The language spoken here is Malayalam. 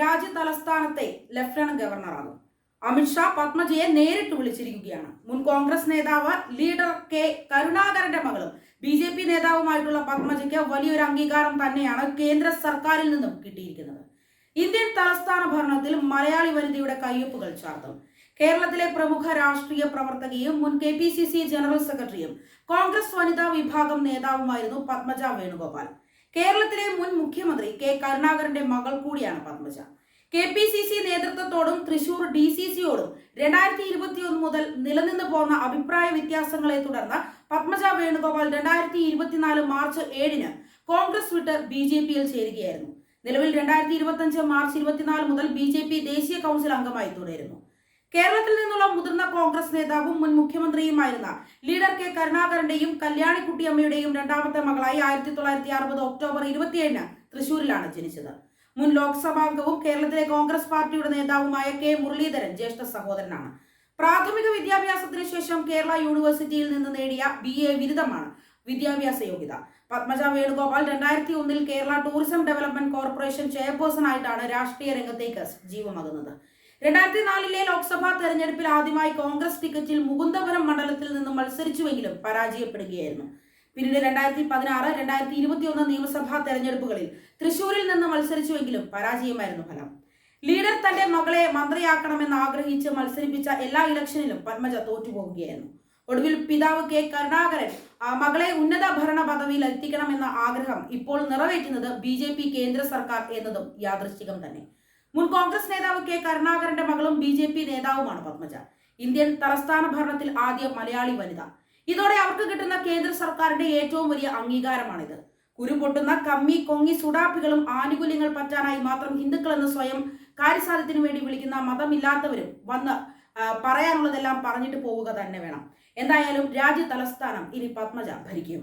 രാജ്യ തലസ്ഥാനത്തെ ലഫ്റ്റനന്റ് ഗവർണറാകും. അമിത്ഷാ പത്മജയെ നേരിട്ട് വിളിച്ചിരിക്കുകയാണ്. മുൻ കോൺഗ്രസ് നേതാവ് ലീഡർ കെ കരുണാകരന്റെ മകളും ബി ജെ പി നേതാവുമായിട്ടുള്ള പത്മജയ്ക്ക് വലിയൊരു അംഗീകാരം തന്നെയാണ് കേന്ദ്ര സർക്കാരിൽ നിന്നും കിട്ടിയിരിക്കുന്നത്. ഇന്ത്യൻ തലസ്ഥാന ഭരണത്തിൽ മലയാളി വനിതയുടെ കയ്യൊപ്പുകൾ ചാർത്തും. കേരളത്തിലെ പ്രമുഖ രാഷ്ട്രീയ പ്രവർത്തകയും മുൻ K P C C general സെക്രട്ടറിയും കോൺഗ്രസ് വനിതാ വിഭാഗം നേതാവുമായിരുന്നു പത്മജ വേണുഗോപാൽ. കേരളത്തിലെ മുൻ മുഖ്യമന്ത്രി കെ കരുണാകരന്റെ മകൾ കൂടിയാണ് Padmaja. K P C C നേതൃത്വത്തോടും Thrissur D C സിയോടും രണ്ടായിരത്തി ഇരുപത്തിയൊന്ന് മുതൽ നിലനിന്ന് പോന്ന അഭിപ്രായ വ്യത്യാസങ്ങളെ തുടർന്ന് പത്മജ വേണുഗോപാൽ രണ്ടായിരത്തി ഇരുപത്തിനാല് മാർച്ച് ഏഴിന് കോൺഗ്രസ് വിട്ട് ബി ജെ പിയിൽ ചേരുകയായിരുന്നു. നിലവിൽ രണ്ടായിരത്തി ഇരുപത്തിയഞ്ച് മാർച്ച് ഇരുപത്തിനാല് മുതൽ ബി ജെ പി ദേശീയ കൗൺസിൽ അംഗമായി തുടരുന്നു. കേരളത്തിൽ നിന്നുള്ള മുതിർന്ന കോൺഗ്രസ് നേതാവും മുൻ മുഖ്യമന്ത്രിയുമായിരുന്ന ലീഡർ കെ കരുണാകരന്റെയും കല്യാണിക്കുട്ടിയമ്മയുടെയും രണ്ടാമത്തെ മകളായി ആയിരത്തി തൊള്ളായിരത്തി അറുപത് ഒക്ടോബർ ഇരുപത്തിയേഴിന് തൃശൂരിലാണ് ജനിച്ചത്. മുൻ ലോക്സഭാംഗവും കേരളത്തിലെ കോൺഗ്രസ് പാർട്ടിയുടെ നേതാവുമായ കെ മുരളീധരൻ ജ്യേഷ്ഠ സഹോദരനാണ്. പ്രാഥമിക വിദ്യാഭ്യാസത്തിന് ശേഷം കേരള യൂണിവേഴ്സിറ്റിയിൽ നിന്ന് നേടിയ ബി എ ബിരുദമാണ് വിദ്യാഭ്യാസ യോഗ്യത. പത്മജ വേണുഗോപാൽ രണ്ടായിരത്തി ഒന്നിൽ Kerala tourism development corporation chairperson ആയിട്ടാണ് രാഷ്ട്രീയ രംഗത്തേക്ക് സജീവമാകുന്നത് രണ്ടായിരത്തി നാലിലെ ലോക്സഭാ തെരഞ്ഞെടുപ്പിൽ ആദ്യമായി കോൺഗ്രസ് ടിക്കറ്റിൽ മുകുന്ദപുരം മണ്ഡലത്തിൽ നിന്ന് മത്സരിച്ചുവെങ്കിലും പരാജയപ്പെടുകയായിരുന്നു. പിന്നീട് രണ്ടായിരത്തി പതിനാറ് രണ്ടായിരത്തി ഇരുപത്തിയൊന്ന് നിയമസഭാ തെരഞ്ഞെടുപ്പുകളിൽ തൃശൂരിൽ നിന്ന് മത്സരിച്ചുവെങ്കിലും പരാജയമായിരുന്നു ഫലം. ലീഡർ തന്റെ മകളെ മന്ത്രിയാക്കണമെന്ന് ആഗ്രഹിച്ച് മത്സരിപ്പിച്ച എല്ലാ ഇലക്ഷനിലും പത്മജ തോറ്റുപോകുകയായിരുന്നു. ഒടുവിൽ പിതാവ് കെ കരുണാകരൻ മകളെ ഉന്നത ഭരണ പദവിയിൽ എത്തിക്കണമെന്ന ആഗ്രഹം ഇപ്പോൾ നിറവേറ്റുന്നത് ബി ജെ പി കേന്ദ്ര സർക്കാർ എന്നതും യാദൃശ്ചികം തന്നെ. മുൻ കോൺഗ്രസ് നേതാവ് കെ കരുണാകരന്റെ മകളും ബി ജെ പി നേതാവുമാണ് പത്മജ. ഇന്ത്യൻ തലസ്ഥാന ഭരണത്തിൽ ആദ്യ മലയാളി വനിത. ഇതോടെ അവർക്ക് കിട്ടുന്ന കേന്ദ്ര സർക്കാരിന്റെ ഏറ്റവും വലിയ അംഗീകാരമാണിത്. കുരുപൊട്ടുന്ന കമ്മി കൊങ്ങി സുടാപ്പികളും ആനുകൂല്യങ്ങൾ പറ്റാനായി മാത്രം ഹിന്ദുക്കളെന്ന് സ്വയം കാര്യസാധ്യത്തിനു വേണ്ടി വിളിക്കുന്ന മതമില്ലാത്തവരും വന്ന് പറയാനുള്ളതെല്ലാം പറഞ്ഞിട്ട് പോവുക തന്നെ വേണം. എന്തായാലും രാജ്യ തലസ്ഥാനം ഇനി പത്മജ ഭരിക്കും.